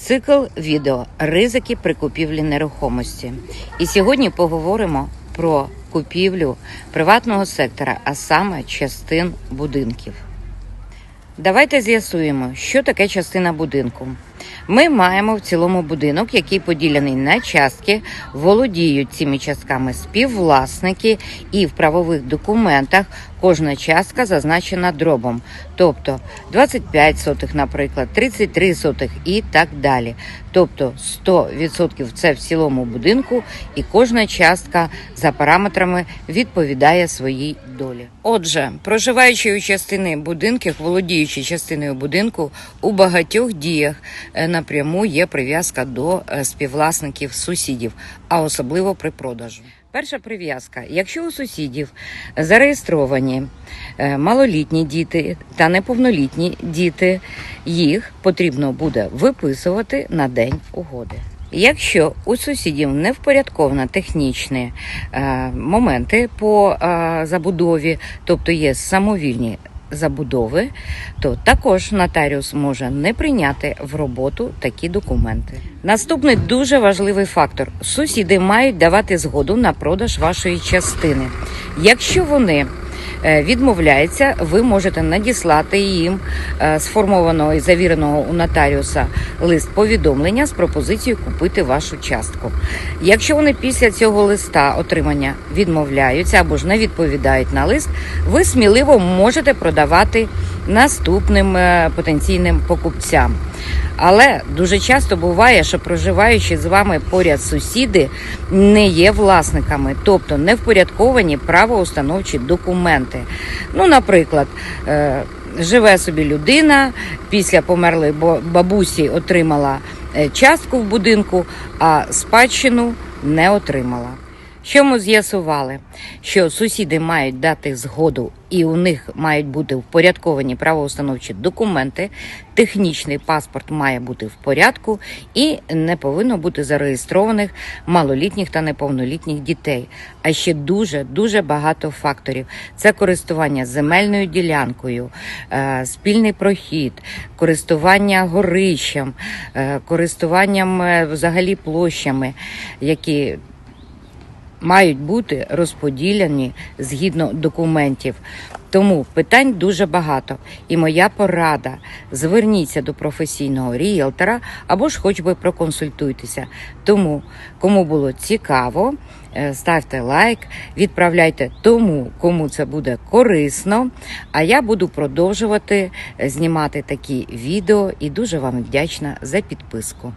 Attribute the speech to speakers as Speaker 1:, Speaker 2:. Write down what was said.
Speaker 1: Цикл відео Ризики при купівлі нерухомості. І сьогодні поговоримо про купівлю приватного сектора, а саме частин будинків. Давайте з'ясуємо, що таке частина будинку. Ми маємо в цілому будинок, який поділений на частки, володіють цими частками співвласники, і в правових документах кожна частка зазначена дробом, тобто 25 сотих, наприклад, 33 сотих і так далі. Тобто 100% це в цілому будинку, і кожна частка за параметрами відповідає своїй долі. Отже, проживаючи у частини будинків, володіючи частиною будинку, у багатьох діях напряму є прив'язка до е, співвласників сусідів, а особливо при продажу. Перша прив'язка: якщо у сусідів зареєстровані е, малолітні діти та неповнолітні діти, їх потрібно буде виписувати на день угоди. Якщо у сусідів не впорядковано технічні е, моменти по е, забудові, тобто є самовільні забудови, то також нотаріус може не прийняти в роботу такі документи. Наступний дуже важливий фактор: сусіди мають давати згоду на продаж вашої частини. Якщо вони е, відмовляються, ви можете надіслати їм е, сформованого і завіреного у нотаріуса лист повідомлення з пропозицією купити вашу частку. Якщо вони після цього листа отримання відмовляються або ж не відповідають на лист, ви сміливо можете продавати наступним е, потенційним покупцям. Але дуже часто буває, що проживаючи з вами поряд сусіди не є власниками, тобто не впорядковані правоустановчі документи. Ну, наприклад, е, живе собі людина, після померлої бабусі отримала е, частку в будинку, а спадщину не отримала. Що ми з'ясували? Що сусіди мають дати згоду, і у них мають бути впорядковані правоустановчі документи, технічний паспорт має бути в порядку і не повинно бути зареєстрованих малолітніх та неповнолітніх дітей. А ще дуже дуже багато факторів: це користування земельною ділянкою, е, спільний прохід, користування горищем, е, користуванням е, взагалі площами, які мають бути розподілені згідно документів. Тому питань дуже багато. І моя порада: зверніться до професійного ріелтора або ж хоч би проконсультуйтеся. Тому, кому було цікаво, е, ставте лайк, відправляйте тому, кому це буде корисно. А я буду продовжувати е, знімати такі відео і дуже вам вдячна за підписку.